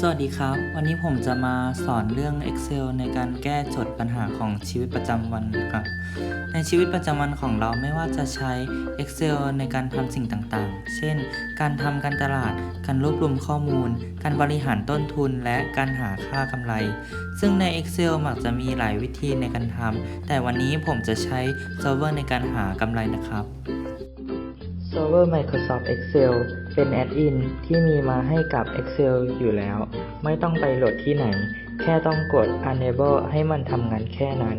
สวัสดีครับ วันนี้ผมจะมาสอนเรื่อง Excel ในการแก้โจทย์ปัญหาของชีวิตประจำวันครับ ในชีวิตประจำวันของเราไม่ว่าจะใช้ Excel ในการทำสิ่งต่างๆ เช่น การทำการตลาด การรวบรวมข้อมูล การบริหารต้นทุน และการหาค่ากำไร ซึ่งใน Excel มักจะมีหลายวิธีในการทำแต่วันนี้ผมจะใช้ Solver ในการหากำไรนะครับ Server Microsoft Excel เป็นแอดอินที่มีมาให้กับ Excel อยู่แล้ว ไม่ต้องไปโหลดที่ไหน แค่ต้องกด Enable ให้มันทำงานแค่นั้น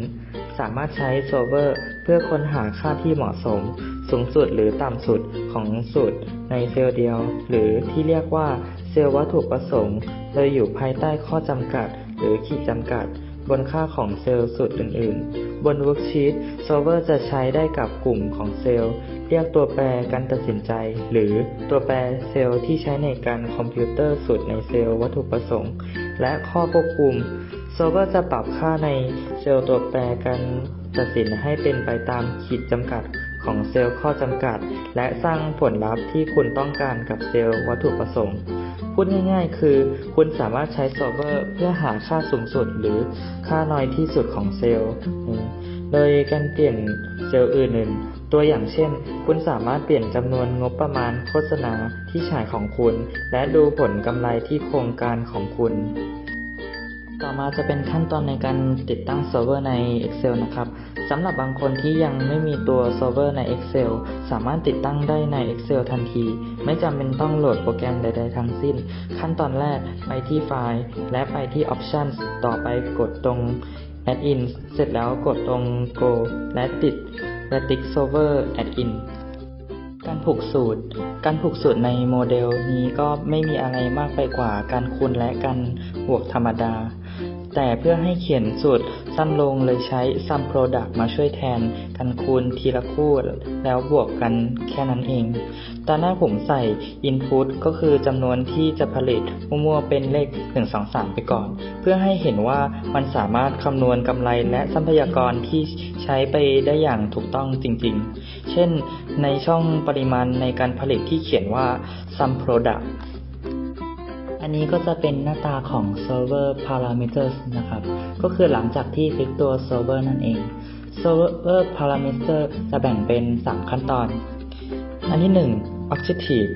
สามารถใช้ Solver เพื่อค้นหาค่าที่เหมาะสม สูงสุดหรือต่ำสุดของสูตรในเซลล์เดียว หรือที่เรียกว่าเซลล์วัตถุประสงค์ โดยอยู่ภายใต้ข้อจำกัด หรือขีดจำกัด บนค่าของเซลล์สูตรอื่น ๆ บน Worksheet Solver จะใช้ได้กับกลุ่มของเซลล์เรียกตัวแปรการตัดสินใจ หรือตัวแปรเซลล์ที่ใช้ในการคอมพิวเตอร์สูตรในเซลล์วัตถุประสงค์ และข้อควบคุม Solver จะปรับค่าในเซลล์ตัวแปรการตัดสินให้เป็นไปตามขีดจำกัด ของเซลล์ข้อจำกัด และสร้างผลลัพธ์ที่คุณต้องการกับเซลล์วัตถุประสงค์ พูดง่ายๆ คือ คุณสามารถใช้ Solver เพื่อหาค่าสูงสุดหรือค่าน้อยที่สุดของเซลล์ โดยการเปลี่ยนเซลล์อื่นๆ ตัวอย่างเช่น คุณสามารถเปลี่ยนจำนวนงบประมาณโฆษณาที่ฉายของคุณ และดูผลกำไรที่โครงการของคุณ ต่อมาจะเป็นขั้นตอนในการติดตั้งเซิร์ฟเวอร์ใน Excel นะครับสำหรับบางคนที่ยังไม่มีตัวเซิร์ฟเวอร์ใน Excel สามารถติดตั้งได้ใน Excel ทันที ไม่จำเป็นต้องโหลดโปรแกรมใด ๆ ทั้งสิ้น ขั้นตอนแรกไปที่ไฟล์ และไปที่ Options ต่อไปกดตรง Add-in เสร็จแล้วกดตรง Go และติดและติ๊ก Server Add-in การผูกสูตร การผูกสูตรในโมเดลนี้ก็ไม่มีอะไรมากไปกว่าการคูณและการบวกธรรมดา แต่เพื่อให้เขียนสูตรสั้นลงเลยใช้ sum product มาช่วยแทนการคูณทีละคู่แล้วบวกกันแค่นั้นเอง ตอนแรกผมใส่ input ก็คือจำนวนที่จะผลิตมั่วๆเป็นเลข 1 2 3 ไปก่อน เพื่อให้เห็นว่ามันสามารถคำนวณกำไรและทรัพยากรที่ใช้ไปได้อย่างถูกต้องจริงๆ เช่นในช่องปริมาณในการผลิตที่เขียนว่า sum product อันนี้ก็จะเป็นหน้าตาของ server parameters นะครับ ก็คือหลังจากที่คลิกตัว server นั่นเอง server parameter จะแบ่งเป็น 3 ขั้นตอน อันที่ 1 objective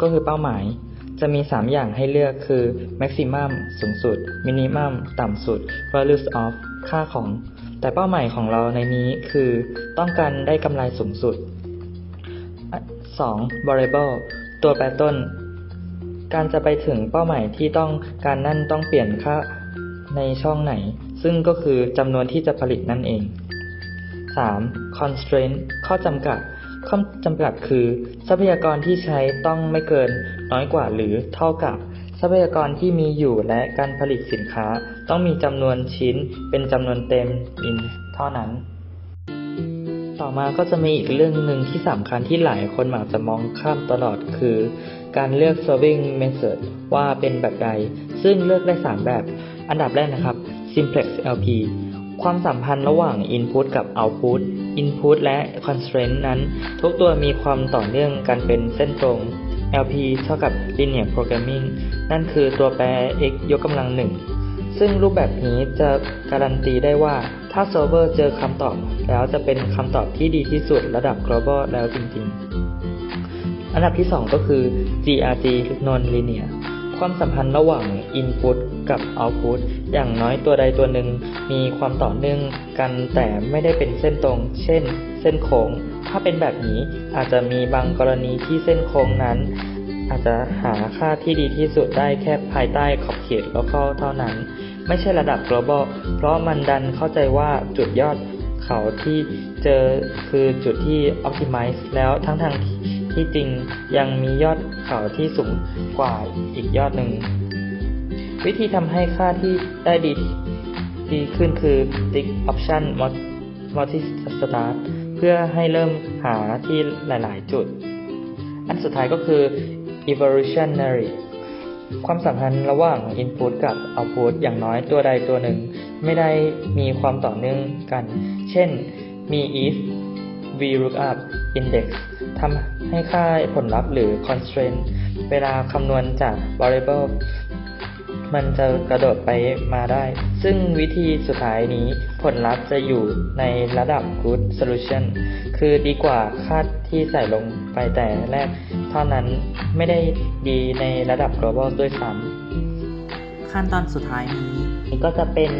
ก็คือเป้าหมาย จะมี 3 อย่างให้เลือกคือ maximum สูงสุด minimum ต่ำสุด values of ค่าของ แต่เป้าหมายของเราในนี้คือต้องการได้กำไรสูงสุด 2. variable ตัวแปรต้น การจะไปถึงเป้าหมายที่ต้องการนั่นต้องเปลี่ยนค่าในช่องไหน ซึ่งก็คือจำนวนที่จะผลิตนั่นเอง 3. constraint ข้อจำกัด ข้อจำกัดคือ ทรัพยากรที่ใช้ต้องไม่เกินน้อยกว่าหรือเท่ากับ ทรัพยากรที่มีอยู่และการผลิตสินค้า ต้องมีจำนวนชิ้นเป็นจำนวนเต็ม in เท่านั้น ต่อมาก็จะมีอีกเรื่องหนึ่งที่สำคัญที่หลายคนอาจจะมองข้ามตลอดคือ การเลือก solving method ว่าเป็นแบบใด ซึ่งเลือกได้ 3 แบบ อันดับแรกนะครับ simplex LP ความสัมพันธ์ระหว่าง input กับ output input และ constraint นั้น ทุกตัวมีความต่อเนื่องกันเป็นเส้นตรง LP เท่ากับ linear programming นั่นคือตัวแปร x ยกกำลังหนึ่งซึ่งรูปแบบนี้จะการันตีได้ว่าถ้าเซิร์ฟเวอร์เจอคำตอบ แล้วจะเป็นคำตอบที่ดีที่สุดระดับ global แล้วจริงๆ อันดับที่ 2 ก็คือ GRG non-linear ความสัมพันธ์ระหว่าง input กับ output อย่างน้อยตัวใดตัวหนึ่งมีความต่อเนื่องกันแต่ไม่ได้เป็นเส้นตรง เช่น เส้นโค้ง ถ้าเป็นแบบนี้อาจจะมีบางกรณีที่เส้นโค้งนั้น อาจจะหาค่าที่ดีที่สุดได้แค่ภายใต้ขอบเขต local เท่านั้น ไม่ใช่ระดับ global เพราะมันดันเข้าใจว่าจุดยอดเขาที่เจอคือจุดที่ optimize แล้วทั้งทาง ที่จริงยังมียอดเขาที่สูงกว่าอีกยอดหนึ่ง วิธีทำให้ค่าที่ได้ดีดีขึ้นคือ tick option multi start เพื่อให้เริ่มหาที่หลาย ๆ จุด อันสุดท้ายก็คือ evolutionary ความสัมพันธ์ระหว่าง input กับ output อย่างน้อยตัวใดตัวหนึ่ง ไม่ได้มีความต่อเนื่องกัน เช่น มี if VLOOKUP index ทำให้ค่าผลลัพธ์หรือ constraint เวลาคำนวณจาก variable มันจะกระโดดไปมาได้ ซึ่งวิธีสุดท้ายนี้ผลลัพธ์จะอยู่ในระดับ good solution คือดีกว่าคาดที่ใส่ลงไปแต่แรก เท่านั้นไม่ได้ดีในระดับ global ด้วยซ้ำขั้นตอนสุดท้ายนี้ก็จะเป็น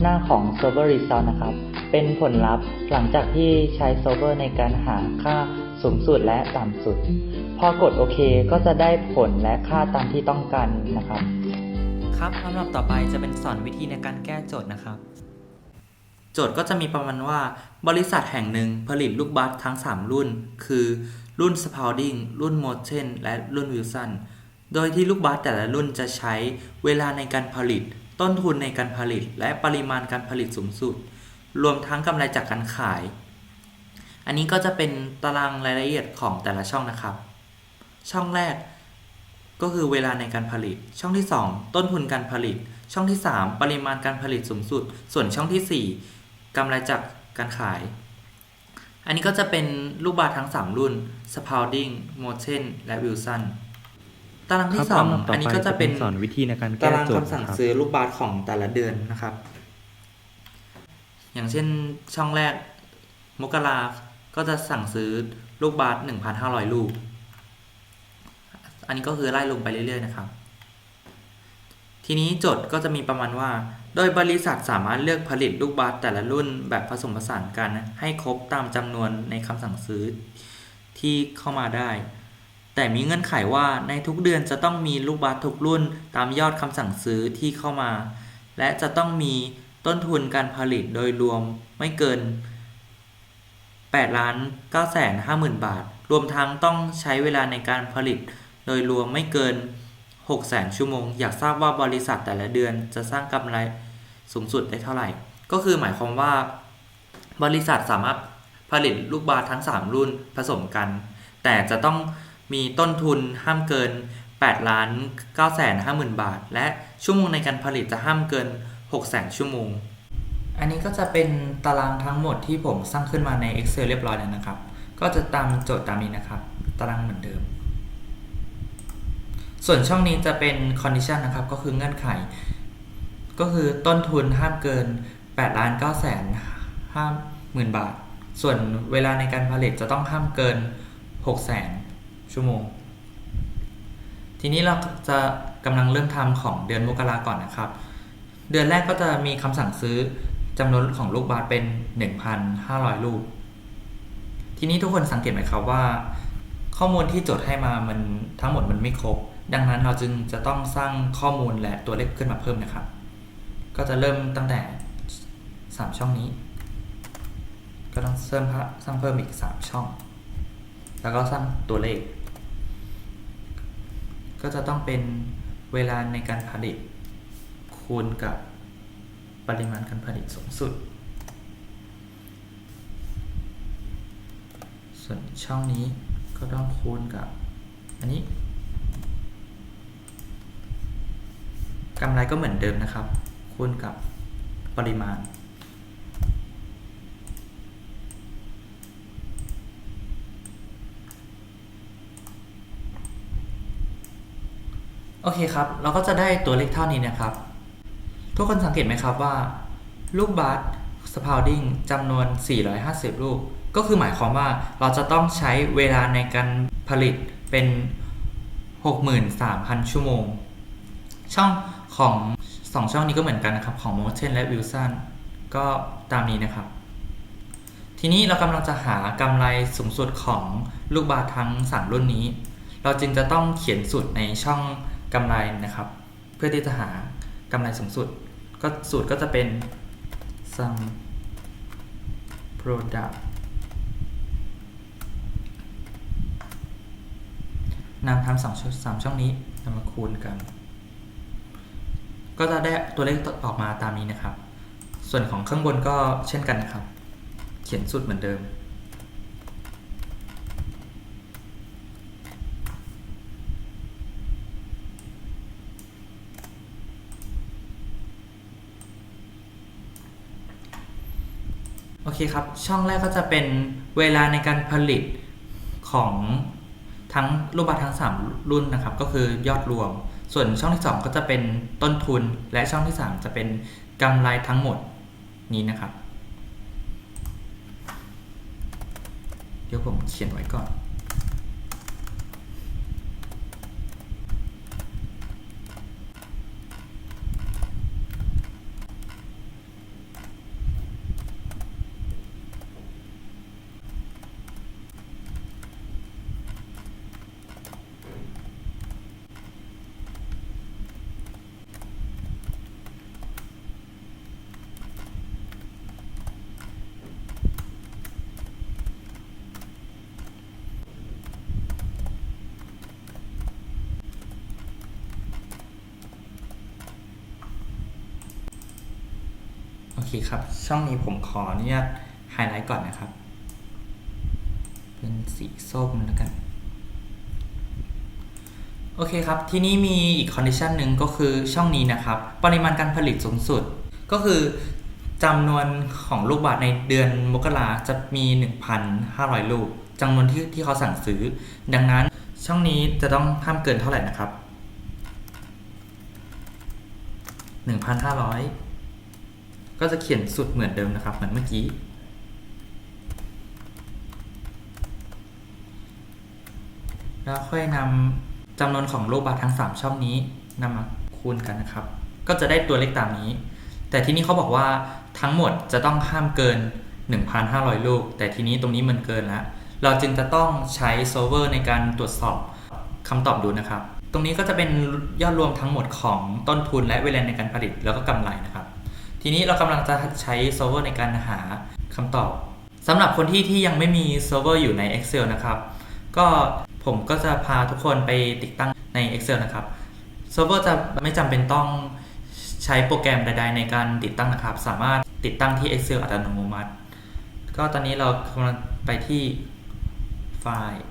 หน้าของ Solver Result นะครับ เป็นผลลัพธ์หลังจากที่ใช้ Solver ในการหาค่า สูงสุดและต่ำสุด พอกดโอเคก็จะได้ผลและค่าตามที่ต้องการนะครับ ครับลำดับต่อไปจะเป็นสอนวิธีในการแก้โจทย์นะครับ โจทย์ก็จะมีประมาณว่า บริษัทแห่งหนึ่งผลิตลูกบาสทั้ง 3 รุ่น คือ รุ่น Spalding รุ่น Moten และรุ่น Wilson โดยที่ลูกบาสแต่ละรุ่นจะใช้เวลาในการผลิต ต้นทุนในการผลิต และปริมาณการผลิตสูงสุด รวมทั้งกำไรจากการขาย อันนี้ก็จะเป็นตารางรายละเอียดของแต่ละช่องนะครับ ช่องแรกก็คือเวลาในการผลิต ช่องที่ 2 ต้นทุนการผลิต ช่องที่ 3 ปริมาณการผลิตสูงสุด ส่วนช่องทีสี่4กำไรจากการขาย อันนี้ก็จะเป็นลูกบาศก์ทั้ง 3 รุ่น Spalding, Moten และ Wilson ตารางที่ครับลำดับ2ต่ออันนี้ไปก็จะเป็นจะเป็นสอนวิธีในการแก้ตารางโจทย์คำสั่งนะครับซื้อลูกบาศก์ของแต่ละเดือนนะครับ อย่างเช่นช่องแรก มกรา ก็จะสั่งซื้อลูกบาศก์1,500 ลูก อันนี้ก็คือไล่ลงไปเรื่อยๆนะครับ ทีนี้โจทย์ก็จะมีประมาณว่า โดยบริษัทสามารถเลือกผลิตลูกบาสแต่ละรุ่นแบบผสมผสานกันให้ครบตามจำนวนในคำสั่งซื้อที่เข้ามาได้ แต่มีเงื่อนไขว่าในทุกเดือนจะต้องมีลูกบาสทุกรุ่นตามยอดคำสั่งซื้อที่เข้ามา และจะต้องมีต้นทุนการผลิตโดยรวมไม่เกิน 8ล้าน9แสน5หมื่นบาท รวมทั้งต้องใช้เวลาในการผลิต โดยรวมไม่เกิน 6 แสนชั่วโมง อยากทราบว่าบริษัทแต่ละเดือนจะสร้างกำไรสูงสุดได้เท่าไหร่ ก็คือหมายความว่า บริษัทสามารถผลิตลูกบาศก์ทั้ง 3 รุ่นผสมกัน แต่จะต้องมีต้นทุนห้ามเกิน 8 ล้าน9แสน5หมื่นบาท และชั่วโมงในการผลิตจะห้ามเกิน 6 แสนชั่วโมง อันนี้ก็จะเป็นตารางทั้งหมดที่ผมสร้างขึ้นมาใน Excel เรียบร้อยแล้วนะครับ ก็จะตามโจทย์ตามนี้นะครับ ตารางเหมือนเดิม ส่วนช่องนี้จะเป็น condition นะครับ ก็คือเงื่อนไข ก็คือต้นทุนห้ามเกิน8ล้าน9แสนห้าหมื่นบาท ส่วนเวลาในการผลิตจะต้องห้ามเกิน6แสนชั่วโมง ทีนี้เราจะกำลังเริ่มทำของเดือนมกราก่อนนะครับ เดือนแรกก็จะมีคำสั่งซื้อ จำนวนของลูกบาศก์เป็น 1,500 ลูก ทีนี้ทุกคนสังเกตไหมครับว่า ข้อมูลที่โจทย์ให้มามันทั้งหมดมันไม่ครบ ดังนั้นเราจึงจะต้องสร้างข้อมูลและตัวเลขขึ้นมาเพิ่มนะครับ ก็จะเริ่มตั้งแต่ 3 ช่องนี้ ก็ต้องเสริมสร้างเพิ่มอีก 3 ช่อง แล้วก็สร้างตัวเลข ก็จะต้องเป็นเวลาในการผลิตคูณกับ ปริมาณการผลิตสูงสุด ส่วนช่องนี้ก็ต้องคูณกับ อันนี้กำไรก็เหมือนเดิมนะครับ คูณกับปริมาณ โอเคครับ เราก็จะได้ตัวเลขเท่านี้นะครับ ทุกคนสังเกตไหมครับว่า ลูกบาสสปาวดิ้งจำนวน 450 ลูก ก็คือหมายความว่าเราจะต้องใช้เวลาในการผลิตเป็น 63,000 ชั่วโมง ช่องของ 2 ช่องนี้ก็เหมือนกันนะครับ ของ Moten และ Wilson ก็ตามนี้นะครับ ทีนี้เรากำลังจะหากำไรสูงสุดของลูกบาศก์ทั้ง 3 รุ่นนี้ เราจึงจะต้องเขียนสูตรในช่องกำไรนะครับ เพื่อที่จะหากำไรสูงสุด ก็สูตรก็จะเป็น sum product นำทั้งสองช่องสามช่องนี้นำมาคูณกัน ก็จะได้ตัวเลขออกมาตามนี้นะครับ ส่วนของข้างบนก็เช่นกันนะครับ เขียนสูตรเหมือนเดิม เคครับ ช่องแรกก็จะเป็นเวลาในการผลิตของทั้งรูปบัตรทั้ง 3 รุ่นนะครับ ก็คือยอดรวม ส่วนช่องที่ 2 ก็จะเป็นต้นทุน และช่องที่ 3 จะเป็นกำไรทั้งหมดนี้นะครับ เดี๋ยวผมเขียนไว้ก่อน เคครับ ช่องนี้ผมขออนุญาตไฮไลท์ก่อนนะครับ เป็นสีส้มแล้วกัน โอเคครับ ที่นี้มีอีกคอนดิชันหนึ่งก็คือช่องนี้นะครับ ปริมาณการผลิตสูงสุด ก็คือจำนวนของลูกบาศก์ในเดือนมกราจะมี 1,500 ลูกจำนวนที่ที่เขาสั่งซื้อ ดังนั้นช่องนี้จะต้องห้ามเกินเท่าไหร่นะครับ 1,500 ก็จะเขียนสุดเหมือนเดิมนะครับ เหมือนเมื่อกี้ แล้วค่อยนำจำนวนของลูกบาศก์ทั้ง 3 ช่องนี้นำมาคูณกันนะครับ ก็จะได้ตัวเลขตามนี้ แต่ที่นี้เขาบอกว่าทั้งหมดจะต้องห้ามเกิน 1,500 ลูก แต่ทีนี้ตรงนี้มันเกินแล้ว เราจึงจะต้องใช้โซเวอร์ในการตรวจสอบคำตอบดูนะครับ ตรงนี้ก็จะเป็นยอดรวมทั้งหมดของต้นทุนและเวลาในการผลิตแล้วก็กำไรนะครับ ทีนี้เรากำลังจะใช้โซเวอร์ในการหาคำตอบสำหรับคนที่ที่ยังไม่มีโซเวอร์อยู่ใน Excel นะครับ ก็ผมก็จะพาทุกคนไปติดตั้งใน Excel นะครับโซเวอร์จะไม่จำเป็นต้องใช้โปรแกรมใด ๆ ในการติดตั้งนะครับ สามารถติดตั้งที่ Excel อัตโนมัติ ก็ตอนนี้เรากำลังไปที่ไฟล์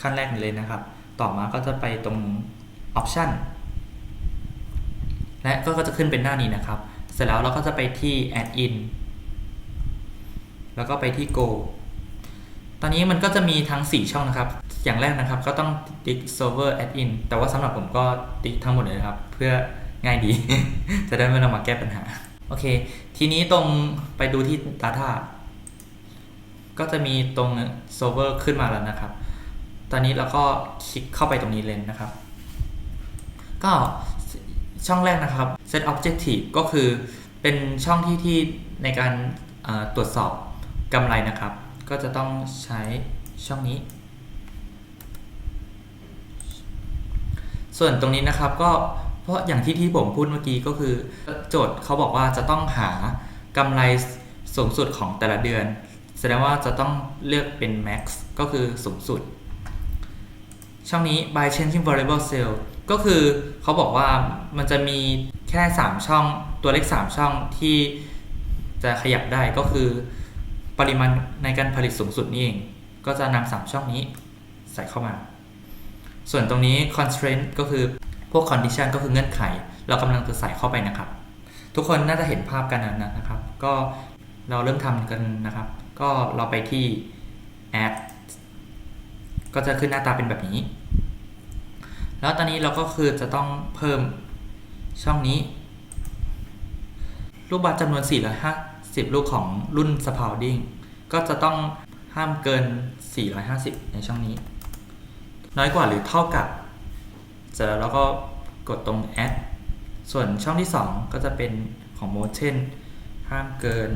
ขั้นแรกเลยนะครับ ต่อมาก็จะไปตรง Option และก็จะขึ้นเป็นหน้านี้นะครับ สร็จแล้วเราก็จะไปที่ Add in แล้วก็ไปที่ Go ตอนนี้มันก็จะมีทั้ง 4 ช่องนะครับ อย่างแรกนะครับก็ต้องติ๊ก server add in แต่ว่าสำหรับผมก็ติ๊กทั้งหมดเลยนะครับ เพื่อง่ายดี จะได้ไม่ต้องมาแก้ปัญหา โอเค ทีนี้ตรงไปดูที่ data ก็จะมีตรง server ขึ้นมาแล้วนะครับ ตอนนี้เราก็คลิกเข้าไปตรงนี้เลยนะครับ ก็ ช่องแรกนะครับ set objective ก็คือเป็นช่องที่ที่ในการตรวจสอบกำไรนะครับ ก็จะต้องใช้ช่องนี้ ส่วนตรงนี้นะครับก็เพราะอย่างที่ที่ผมพูดเมื่อกี้ก็คือ โจทย์เขาบอกว่าจะต้องหากำไรสูงสุดของแต่ละเดือน แสดงว่าจะต้องเลือกเป็น max ก็คือสูงสุด ช่องนี้ by changing variable cell ก็คือเขาบอกว่ามันจะมีแค่ 3 ช่องตัวเลข3ช่องที่จะขยับได้ก็คือ ปริมาณในการผลิตสูงสุดนี่เอง ก็จะนำ3ช่องนี้ใส่เข้ามา ส่วนตรงนี้ constraint ก็คือพวก condition ก็คือเงื่อนไข เรากำลังจะใส่เข้าไปนะครับ ทุกคนน่าจะเห็นภาพกันนะนะครับ ก็เราเริ่มทำกันนะครับ ก็เราไปที่ add ก็จะขึ้นหน้าตาเป็นแบบนี้ แล้วตอนนี้เราก็คือจะต้องเพิ่มช่องนี้ ลูกบาศก์จำนวน 450 ลูกของรุ่น Spalding ก็จะต้องห้ามเกิน 450 ในช่องนี้ น้อยกว่าหรือเท่ากับ เสร็จแล้วเราก็กดตรง add ส่วนช่องที่ 2 ก็จะเป็นของ motion ห้ามเกิน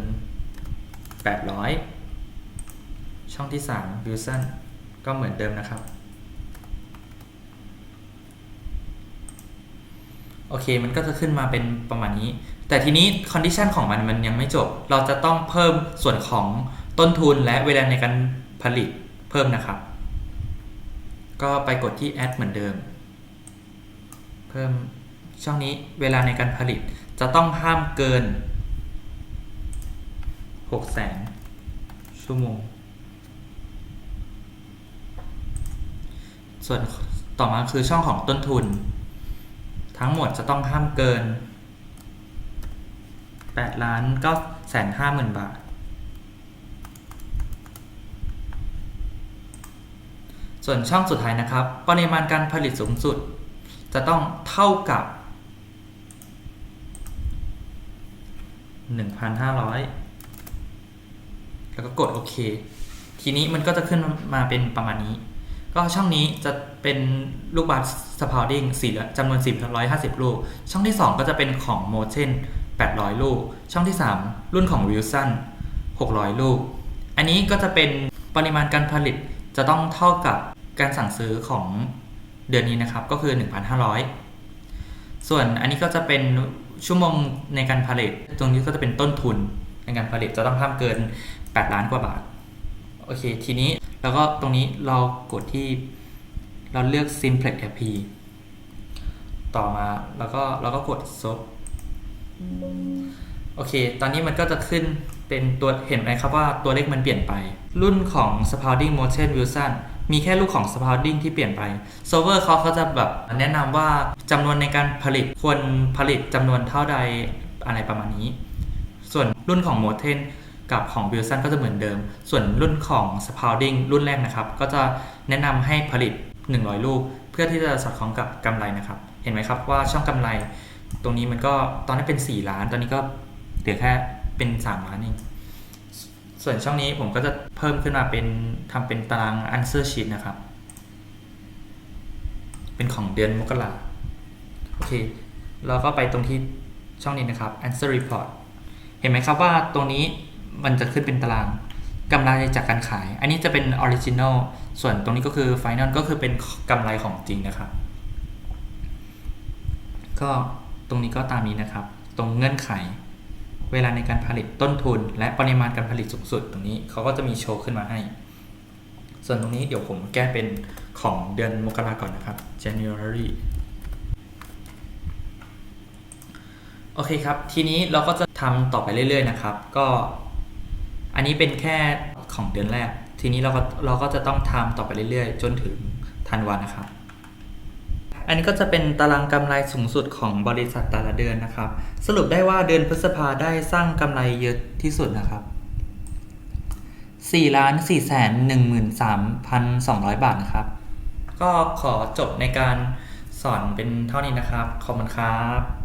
800 ช่องที่3 Wilson ก็เหมือนเดิมนะครับ โอเค มันก็จะขึ้นมาเป็นประมาณนี้ แต่ทีนี้ condition ของมันมันยังไม่จบ เราจะต้องเพิ่มส่วนของต้นทุนและเวลาในการผลิตเพิ่มนะครับ ก็ไปกดที่ add เหมือนเดิม เพิ่มช่องนี้เวลาในการผลิตจะต้องห้ามเกิน6แสนชั่วโมง ส่วนต่อมาคือช่องของต้นทุน ทั้งหมดจะต้องห้ามเกิน8ล้าน9แสน5หมื่นบาท ส่วนช่องสุดท้ายนะครับ ปริมาณการผลิตสูงสุด จะต้องเท่ากับ 1,500 แล้วก็กดโอเค ทีนี้มันก็จะขึ้นมาเป็นประมาณนี้ ก็ช่องนี้จะเป็นลูกบาสสปาวดิ้งสี่จำนวน450 ลูก ช่องที่ 2 ก็จะเป็นของ Motion 800 ลูก ช่องที่ 3 รุ่นของ Wilson 600 ลูก อันนี้ก็จะเป็นปริมาณการผลิตจะต้องเท่ากับการสั่งซื้อของเดือนนี้นะครับ ก็คือ 1,500 ส่วนอันนี้ก็จะเป็นชั่วโมงในการผลิต ตรงนี้ก็จะเป็นต้นทุนในการผลิตจะต้องทำเกิน 8 ล้านกว่าบาท อเค ทีนี้แล้วก็ตรงนี้เรากดที่เราเลือก Simplex AP ต่อมาแล้วก็เราก็กด Sub โอเค ตอนนี้มันก็จะขึ้นเป็นตัวเห็นไหมครับว่าตัวเลขมันเปลี่ยนไป รุ่นของ Spalding Motion Wilson มีแค่ลูกของ Spalding ที่เปลี่ยนไป Server เขาเขาจะแบบแนะนำว่าจำนวนในการผลิตควรผลิตจำนวนเท่าใดอะไรประมาณนี้ ส่วนรุ่นของ Moten กับของ Wilson ก็จะเหมือนเดิม ส่วนรุ่นของ Spalding รุ่นแรกนะครับ ก็จะแนะนำให้ผลิต 100 ลูก เพื่อที่จะสอดคล้องกับกำไรนะครับ เห็นไหมครับว่าช่องกำไร ตรงนี้มันก็ตอนนี้เป็น 4 ล้าน ตอนนี้ก็เหลือแค่เป็น 3 ล้านเองส่วนช่องนี้ผมก็จะเพิ่มขึ้นมาเป็นทำเป็นตาราง answer sheet นะครับ เป็นของเดือนมกราโอเคเราก็ไปตรงที่ช่องนี้นะครับ answer report เห็นไหมครับว่าตรงนี้ มันจะขึ้นเป็นตารางกำไรจากการขาย อันนี้จะเป็น original ส่วนตรงนี้ก็คือ final ก็คือเป็นกำไรของจริงนะครับ ก็ตรงนี้ก็ตามนี้นะครับ ตรงเงื่อนไข เวลาในการผลิตต้นทุน และปริมาณการผลิตสูงสุดตรงนี้เขาก็จะมีโชว์ขึ้นมาให้ ส่วนตรงนี้เดี๋ยวผมแก้เป็นของเดือนมกราก่อนนะครับ January โอเคครับ ทีนี้เราก็จะทำต่อไปเรื่อย ๆ นะครับ ก็ อันนี้เป็นแค่ของเดือนแรก ทีนี้เราก็เราก็จะต้องทำต่อไปเรื่อยๆ จนถึงธันวานะครับ อันนี้ก็จะเป็นตารางกำไรสูงสุดของบริษัทแต่ละเดือนนะครับ สรุปได้ว่าเดือนพฤษภาได้สร้างกำไรเยอะที่สุดนะครับ4ล้าน4แสน13,200 บาทนะครับ ก็ขอจบในการสอนเป็นเท่านี้นะครับ ขอบคุณครับ